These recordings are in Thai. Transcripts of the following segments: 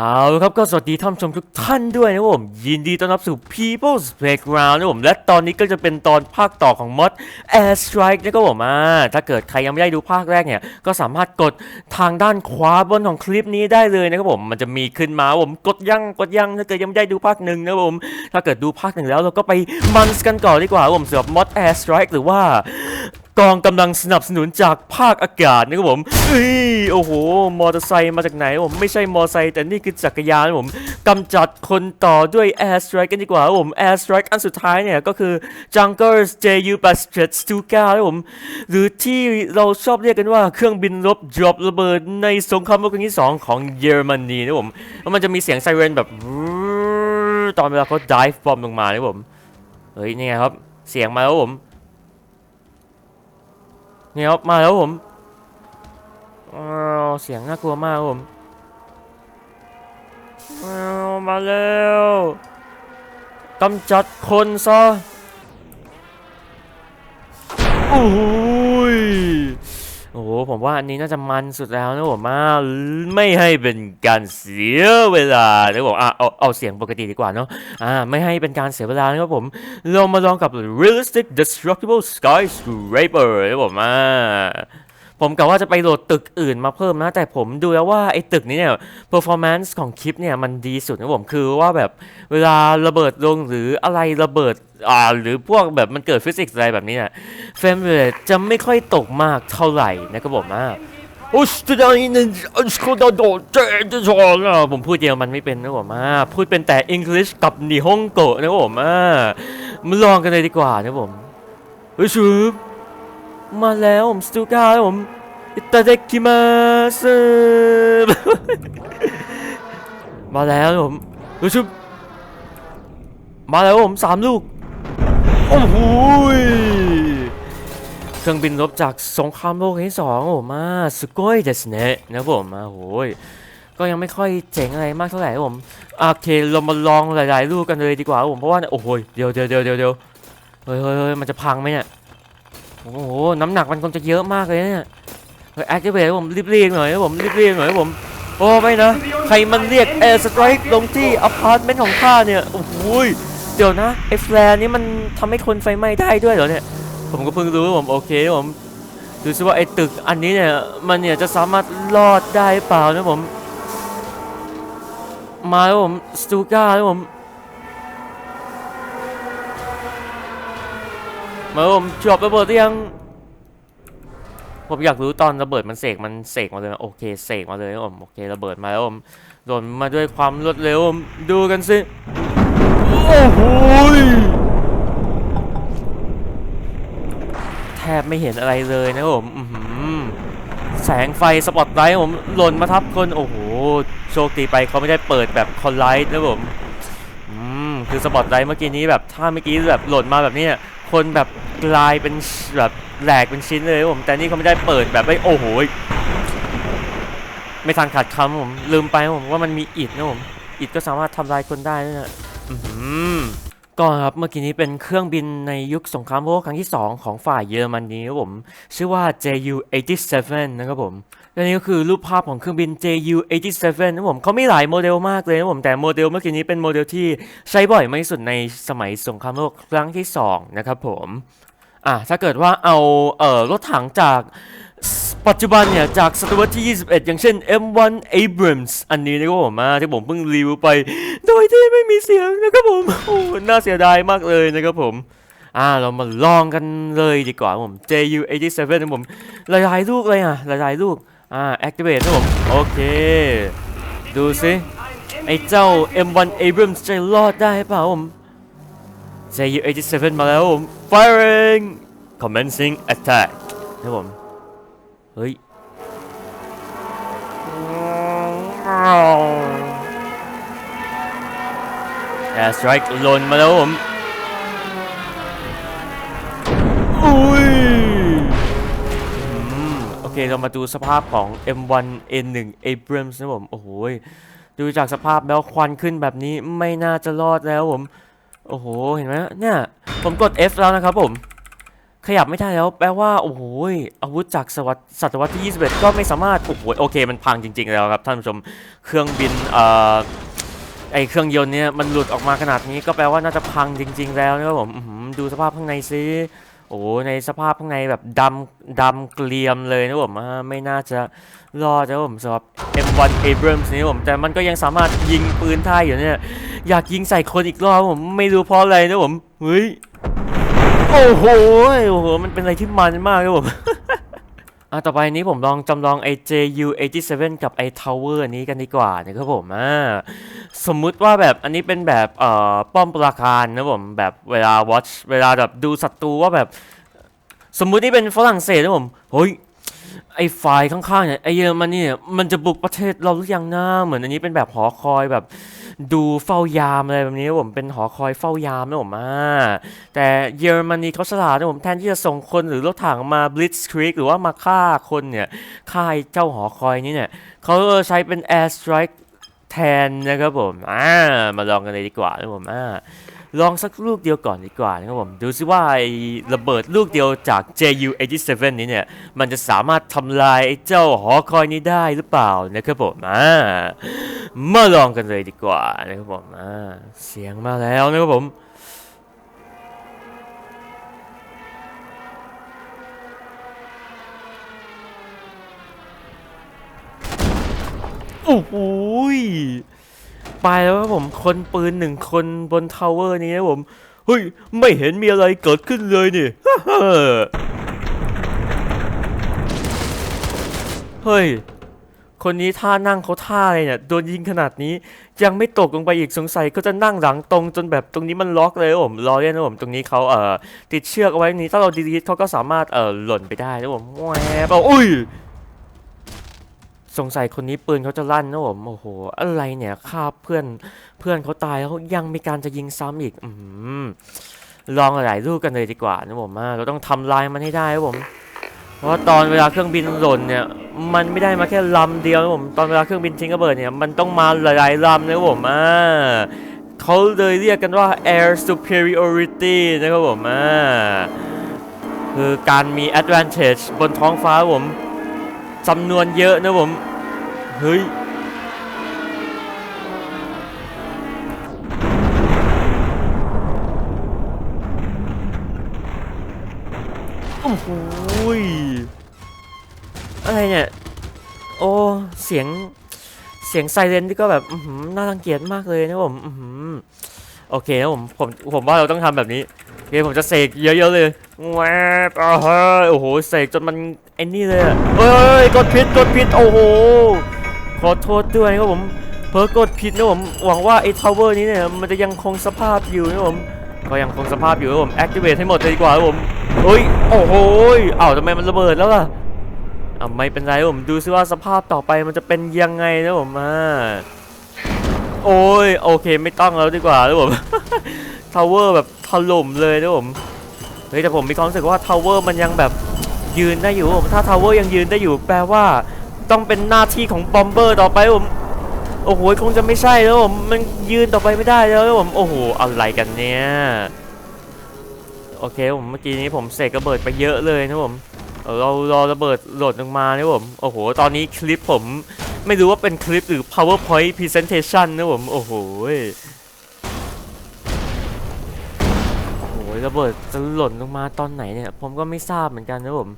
เอาละครับก็สวัสดีท่านชมทุกท่านด้วยนะผมยินดีต้อนรับสู่ People's Playground นะผมและตอนนี้ก็จะเป็นตอนภาคต่อของมอด Air Strike นะครับผมอ่าถ้าเกิดใครยังไม่ได้ดูภาคแรกเนี่ย ก็สามารถกดทางด้านขวาบนของคลิปนี้ได้เลยนะครับผมมันจะมีขึ้นมาผมกดยังกดยังถ้าเกิดยังไม่ได้ดูภาคหนึ่งนะครับผมถ้าเกิดดูภาคหนึ่งแล้วเราก็ไปมันส์กันก่อนดีกว่าผมสำหรับมอด Air Strike หรือว่า กองกำลังสนับสนุนจากภาคอากาศนะครับผมเอ้ยโอ้โห มอเตอร์ไซค์มาจากไหนผมไม่ใช่มอเตอร์ไซค์แต่นี่คือจักรยานผมกำจัดคนต่อด้วย Air Strike กันดีกว่าผม Air Strike อันสุดท้ายเนี่ยก็คือ Junkers Ju b a s t r e t 2 9ครับผมหรือที่เราชอบเรียกกันว่าเครื่องบินรบ drop ระเบิดในสงครามโลกครั้งที่ 2 ของเยอรมนีนะครับผมแล้วมันจะมีเสียงไซเรนแบบตอนเวลาเขา dive bomb ลงมานะครับผมเฮ้ยนี่ไงครับเสียงมาแล้วผม เนี่ยครับมาแล้วผมเสียงน่ากลัวมากผมมาแล้วกำจัดคนซะโอ้ย อ้โหผมว่าอันนี้น่าจะมันสุดแล้วนะผมมาไม่ให้เป็นการเสียเวลานะผมอะเอาเอาเสียงปกติดีกว่าเนาะอ่าไม่ให้เป็นการเสียเวลานะครับผมเรามาลองกับ realistic destructible skyscraper นะผมมา ผมกะว่าจะไปโหลดตึกอื่นมาเพิ่มนะ แต่ผมดูแล้วว่าไอ้ตึกนี้เนี่ย performance ของคลิปเนี่ยมันดีสุดนะผมคือว่าแบบเวลาระเบิดลงหรืออะไรระเบิดอ่าหรือพวกแบบมันเกิดฟิสิกส์อะไรแบบนี้เนี่ยเฟรมเรทจะไม่ค่อยตกมากเท่าไหร่นะครับผมอ่าโอ้สตูดิโอนี่สกูดโดเจจจอนผมพูดเยอรมันไม่เป็นนะผมอ่าพูดเป็นแต่ English กับนิฮงโกะนะผมอ่ามาลองกันเลยดีกว่านะผมเฮ้ยชูบ มาแล้วผมสตูก้าครับผมอิตาเดกิมาสมาแล้วผมเฮ้ชูบมาแล้วผมสามลูก โอ้โหเครื่องบินรบจากสงครามโลกครั้งที่สองโอ้มาสกอยเดสเนะนะผมมาโอ้ยก็ยังไม่ค่อยเจ๋งอะไรมากเท่าไหร่ผมโอเคเรามาลองหลาย ๆ ลูกกันเลยดีกว่าผมเพราะว่าโอ้โหเดี๋ยวเดี๋ยวเดี๋ยวเดี๋ยวเดี๋ยวเฮ้ยเฮ้ยเฮ้ยมันจะพังไหมเนี่ย โอ้โห น้ำหนักมันคงจะเยอะมากเลยเนี่ยเฮ้ยแอคทีเวทผมรีบๆหน่อยครับผมรีบๆหน่อยผม โอ้ไม่นะ ใครมันเรียกแอร์สไตรค์ลงที่อพาร์ตเมนต์ของข้าเนี่ย โอ้โหเดี๋ยวนะไอ้แฟร์นี่มันทำให้คนไฟไหม้ได้ด้วยเหรอเนี่ย ผมก็เพิ่งรู้ว่าผมโอเคผม ดูซิว่าไอ้ตึกอันนี้เนี่ย มันเนี่ยจะสามารถรอดได้เปล่านะผม มาแล้วผม สตูก้าแล้วผม มาแล้วผมจบระเบิดหรือยังผมอยากรู้ตอนระเบิดมันเสกมันเสกมาเลยนะโอเคเสกมาเลยนะผมโอเคระเบิดมาแล้วผมโดนมาด้วยความรวดเร็วผมดูกันสิโอ้โหแทบไม่เห็นอะไรเลยนะผมแสงไฟสปอตไลท์ผมหล่นมาทับคนโอ้โหโชคดีไปเขาไม่ได้เปิดแบบคอนไลท์นะผมอืมคือสปอตไลท์เมื่อกี้นี้แบบถ้าเมื่อกี้แบบหล่นมาแบบนี้ คนแบบกลายเป็นแบบแหลกเป็นชิ้นเลยนะผมแต่นี่เขาไม่ได้เปิดแบบไม่โอ้โหไม่ทันขาดคำผมลืมไปผมว่ามันมีอิฐนะผมอิฐก็สามารถทำลายคนได้นะก็ครับเมื่อกี้นี้เป็นเครื่องบินในยุคสงครามโลกครั้งที่ 2 ของฝ่ายเยอรมนีครับผม ชื่อว่า Ju-87 นะครับผม และนี่ก็คือรูปภาพของเครื่องบิน Ju-87 นะผมเขามีหลายโมเดลมากเลยนะผมแต่โมเดลเมื่อกี้นี้เป็นโมเดลที่ใช้บ่อยมากที่สุดในสมัยสงครามโลกครั้งที่ 2 นะครับผมอะถ้าเกิดว่าเอาเอ่อรถถังจากปัจจุบันเนี่ย จากศตวรรษที่ 21 อย่างเช่น M1 Abrams อันนี้นะครับผมอะที่ผมเพิ่งรีวิวไป โดยที่ไม่มีเสียงนะครับผม โอ้ น่าเสียดายมากเลยนะครับผม อ่า เรามาลองกันเลยดีกว่าผม JU87 นะผม หลายๆลูกเลยอะ หลายๆลูก อ่า activate นะผม โอเค ดูสิไอ้เจ้า M1 Abrams จะรอดได้เปล่าผม JU87 มาแล้วผม firing commencing attack นะผม เฮ้ยแอร์สไตรค์ลนมาแล้วผม เคเรามาดูสภาพของ M1 N1 Abrams นะผมโอ้โหดูจากสภาพแล้วควันขึ้นแบบนี้ไม่น่าจะรอดแล้วผมโอ้โหเห็นไหมเนี่ยผมกด F แล้วนะครับผม ขยับไม่ได้แล้วแปลว่าโอ้โหอาวุธจากศตวรรษศตวรรษที่ 21 ก็ไม่สามารถโอ้โหโอเคมันพังจริง ๆ แล้วครับท่านผู้ชมเครื่องบินเอ่อไอเครื่องยนต์เนี่ยมันหลุดออกมาขนาดนี้ก็แปลว่าน่าจะพังจริง ๆ แล้วนะครับผมดูสภาพข้างในซิ โอ้ในสภาพข้างในแบบดำดำเกลียมเลยนะผมไม่น่าจะรอดนะผมสำหรับ M1 Abrams นี่ผมแต่มันก็ยังสามารถยิงปืนถ่ายอยู่เนี่ยอยากยิงใส่คนอีกรอบผมไม่รู้เพราะอะไรนะผมเฮ้ยโอ้โหโอ้โหมันเป็นอะไรที่มันมากนะผม อะต่อไปนี้ผมลองจำลองไอ้ JU87 กับไอ้ Tower อันนี้กันดีกว่านะครับผมอ่าสมมุติว่าแบบอันนี้เป็นแบบเอ่อป้อมปราการนะผมแบบเวลา watch เวลาแบบดูศัตรูว่าแบบ สมมุตินี่เป็นฝรั่งเศสนะผมเฮ้ยไอ้ฝ่ายข้างๆเนี่ยไอ้เยอรมันเนี่ยมันจะบุกประเทศเราหรือยังนะเหมือนอันนี้เป็นแบบหอคอยแบบ ดูเฝ้ายามอะไรแบบนี้ผมเป็นหอคอยเฝ้ายามนะผมอ่าแต่เยอรมนีเขาฉลาดนะผมแทนที่จะส่งคนหรือรถถังมาบลิ t ค c ี e หรือว่ามาฆ่าคนเนี่ยฆ่าไอ้เจ้าหอคอยนี้เนี่ยเขาใช้เป็น air strike แทนนะครับผมอ่ามาลองกันเลยดีกว่านะผมอ่า ลองสักลูกเดียวก่อนดีกว่านะครับผมดูซิว่าไอ้ระเบิดลูกเดียวจาก JU87 นี้เนี่ย มันจะสามารถทำลายไอ้เจ้าหอคอยนี้ได้หรือเปล่านะครับผมอ่ามาลองกันเลยดีกว่านะครับผมอ่าเสียงมาแล้วนะครับผมโอ้โห ไปแล้วครับผมคนปืนหนึ่งคนบนทาวเวอร์นี้นะผมเฮ้ยไม่เห็นมีอะไรเกิดขึ้นเลยนี่เฮ้ยคนนี้ท่านั่งเขาท่าอะไรเนี่ยโดนยิงขนาดนี้ ยังไม่ตกลงไปอีกสงสัยก็จะนั่งหลังตรงจนแบบตรงนี้มันล็อกเลยผมรอเล่นนะผมตรงนี้เขาเอ่อติดเชือกเอาไว้นี้ถ้าเราดีๆเขาก็สามารถเอ่อหล่นไปได้นะผมแหวบเอาอุ้ย สงสัยคนนี้ปืนเขาจะลั่นนะผมโอ้โห อะไรเนี่ยฆ่าเพื่อนเพื่อนเขาตายแล้วยังมีการจะยิงซ้ำอีก อืมลองหลายลูกกันเลยดีกว่านะผมเราต้องทำลายมันให้ได้ครับผม เพราะตอนเวลาเครื่องบินหล่นเนี่ย มันไม่ได้มาแค่ลำเดียวนะผมตอนเวลาเครื่องบินทิ้งระเบิดเนี่ยมันต้องมาหลายๆลำนะครับผมอ่าเขาเลยเรียกกันว่า air superiority นะครับผมอ่าคือการมี advantage บนท้องฟ้าผม จำนวนเยอะนะผม เฮ้ย โอ้โหยอะไรเนี่ย โอ้ เสียง เสียงไซเรนที่ก็แบบน่ารังเกียจมากเลยนะผมโอเคนะผม ผม ผมว่าเราต้องทำแบบนี้โอเคผมจะเสกเยอะๆเลยแวบโอ้โห เสกจนมัน ไอ้นี่เลยอะเฮ้ยกดผิดกดผิดโอ้โหขอโทษด้วยนะครับผมเพิ่กดผิดนะผมหวังว่าไอ้ทาวเวอร์นี้เนี่ยมันจะยังคงสภาพอยู่นะผมก็ยังคงสภาพอยู่ครับผม activate ให้หมดเลยดีกว่าครับผมเฮ้ยโอ้โหอ้าวทำไมมันระเบิดแล้วล่ะอ่าไม่เป็นไรครับผมดูซิว่าสภาพต่อไปมันจะเป็นยังไงนะผมอ่าโอ้ยโอเคไม่ต้องแล้วดีกว่านะผมทาวเวอร์แบบถล่มเลยนะผมเฮ้ยแต่ผมมีความรู้สึกว่าทาวเวอร์มันยังแบบ ยืนได้อยู่ผมถ้าทาวเวอร์ยังยืนได้อยู่แปลว่า ต้องเป็นหน้าที่ของบอมเบอร์ต่อไปผมโอ้โหคงจะไม่ใช่แล้วผมมันยืนต่อไปไม่ได้แล้วผมโอ้โหอะไรกันเนี่ยโอเคผมเมื่อกี้นี้ผมเสกระเบิดไปเยอะเลยนะผมเออเรารอระเบิดโหลดลงมานะผมโอ้โหตอนนี้คลิปผมไม่รู้ว่าเป็นคลิปหรือ powerpoint presentation นะผมโอ้โห ระเบิดจะหล่นลงมาตอนไหนเนี่ยผมก็ไม่ทราบเหมือนกันนะผม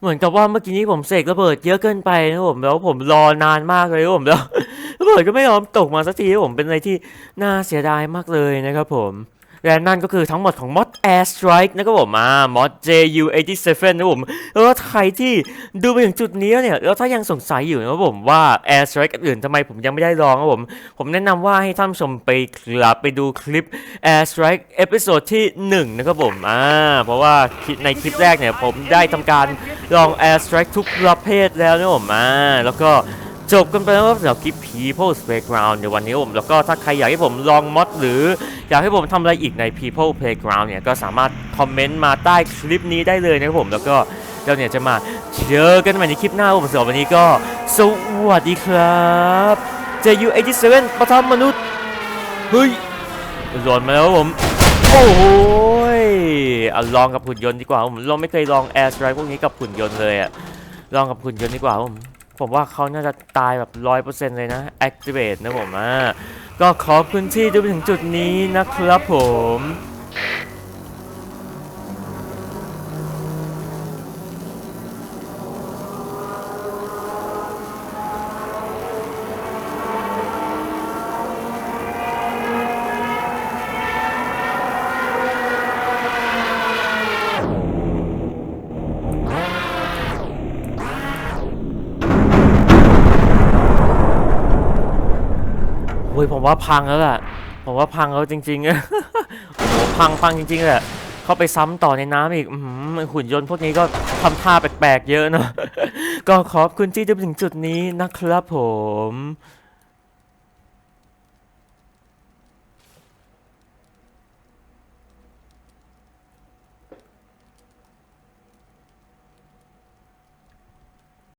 เหมือนกับว่าเมื่อกี้นี้ผมเสกระเบิดเยอะเกินไปนะผมแล้วผมรอนานมากเลยผมแล้วระเบิดก็ไม่ยอมตกมาสักทีนะผมเป็นอะไรที่น่าเสียดายมากเลยนะครับผม และนั่นก็คือทั้งหมดของมอด Air Strike นะครับผมอ่ามอด JU87 นะครับผมแล้วใครที่ดูไปถึงจุดนี้แล้วเนี่ยแล้วถ้ายังสงสัยอยู่นะครับผมว่า Air Strike อื่นทำไมผมยังไม่ได้ลองครับผม ผมแนะนำว่าให้ท่านชมไปกลับไปดูคลิป Air Strike เอพิโซดที่ 1 นะครับผมอ่าเพราะว่าในคลิปแรกเนี่ยผมได้ทำการลอง Air Strike ทุกประเภทแล้วนะครับผมอ่าแล้วก็ จบกันไปแล้วสำหรับคลิป People's Playground ในวันนี้ผมแล้วก็ถ้าใครอยากให้ผมลองมอดหรืออยากให้ผมทำอะไรอีกใน People Playground เนี่ยก็สามารถคอมเมนต์มาใต้คลิปนี้ได้เลยนะครับผมแล้วก็เราเนี่ยจะมาเจอกันใหม่ในคลิปหน้าผมสำหรับวันนี้ก็ สวัสดีครับ JU87 ประทับมนุษย์ เฮ้ยหล่นมาแล้วผม โอ้โหเอาลองกับหุ่นยนต์ดีกว่าผมเราไม่เคยลองแอร์สไตร์พวกนี้กับหุ่นยนต์เลยอะลองกับหุ่นยนต์ดีกว่าผม ผมว่าเขาน่าจะตายแบบร้อยเปอร์เซ็นต์เลยนะ activate นะผมอะก็ขอบคุณที่ดูไปถึงจุดนี้นะครับผม ผมว่าพังแล้วแหละผมว่าพังแล้วจริงๆโอ้โหพังพังจริงๆแหละเข้าไปซ้ำต่อในน้ำอีกอืหุ่นยนต์พวกนี้ก็ทำท่าแปลกๆเยอะเนอะก็ขอบคุณที่จะถึงจุดนี้นะครับผม